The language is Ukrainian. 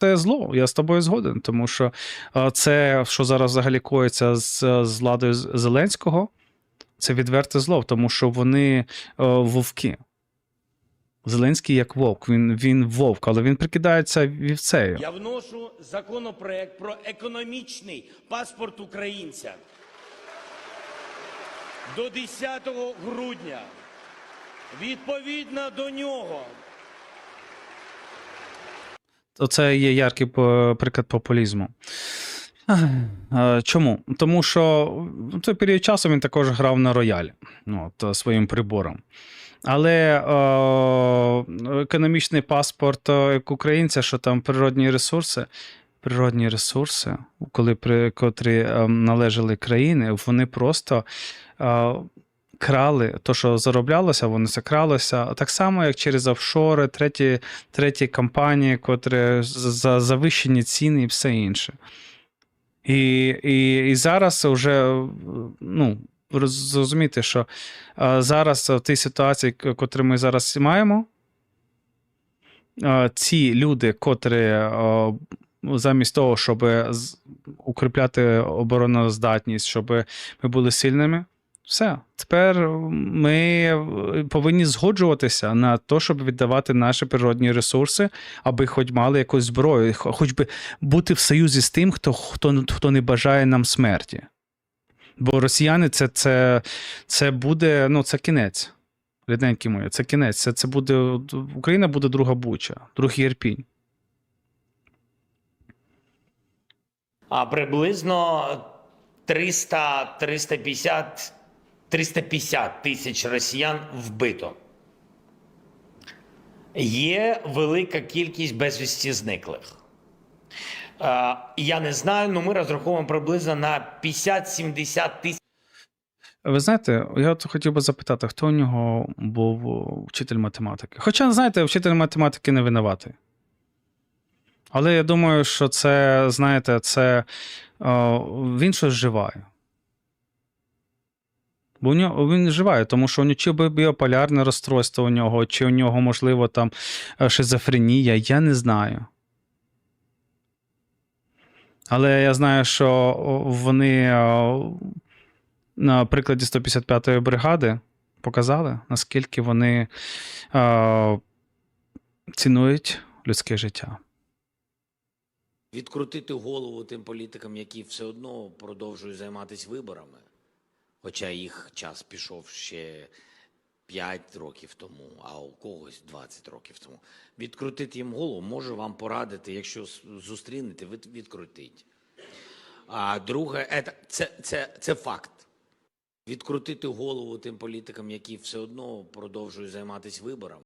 Це зло, я з тобою згоден, тому що це, що зараз взагалі коїться з, з владою Зеленського, це відверте зло, тому що вони е, вовки. Зеленський як вовк, він, він вовк, але він прикидається вівцею. Я вношу законопроект про економічний паспорт українця. До 10 грудня. Відповідно до нього Оце є яркий приклад популізму. Е, Чому? Тому що в той період часу він також грав на роялі ну, от, своїм прибором. Але е, економічний паспорт е, як українця, що там природні ресурси, природні ресурси, коли при котрі е, належали країни, вони просто е, крали то, що зароблялося, вони це кралося. Так само, як через офшори, треті, треті компанії, котрі за завищені ціни і все інше. І, і, і зараз вже ну, зрозуміти, що зараз в тій ситуації, к- котру ми зараз маємо, ці люди, котрі замість того, щоб укріпляти обороноздатність, щоб ми були сильними, все. Тепер ми повинні згоджуватися на те, щоб віддавати наші природні ресурси, аби хоч мали якусь зброю, хоч би бути в союзі з тим, хто, хто, хто не бажає нам смерті. Бо росіяни це, це, це буде, ну, це кінець. Рідненькі мої, це кінець. Це, це буде, Україна буде друга Буча, другий Ірпінь. а приблизно 300, 350, 350 тисяч росіян вбито. Є велика кількість безвісті зниклих. Я не знаю, але ми розраховуємо приблизно на 50-70 тисяч. Ви знаєте, я от хотів би запитати, хто у нього був вчитель математики? Хоча, знаєте, вчитель математики не винуватий. Але я думаю, що це, знаєте, це він щось вживає. Бо нього він вживає, тому що у нього чи біополярне розстройство у нього, чи у нього, можливо, там е, шизофренія, я не знаю. Але я знаю, що вони на прикладі 155-ї бригади показали, наскільки вони е, цінують людське життя. відкрутити голову тим політикам, які все одно продовжують займатися виборами, хоча їх час пішов ще 5 років тому, а у когось 20 років тому. Відкрутити їм голову, можу вам порадити, якщо зустрінете, від- відкрутіть. А друге, ета- це, це, це факт. Відкрутити голову тим політикам, які все одно продовжують займатися виборами.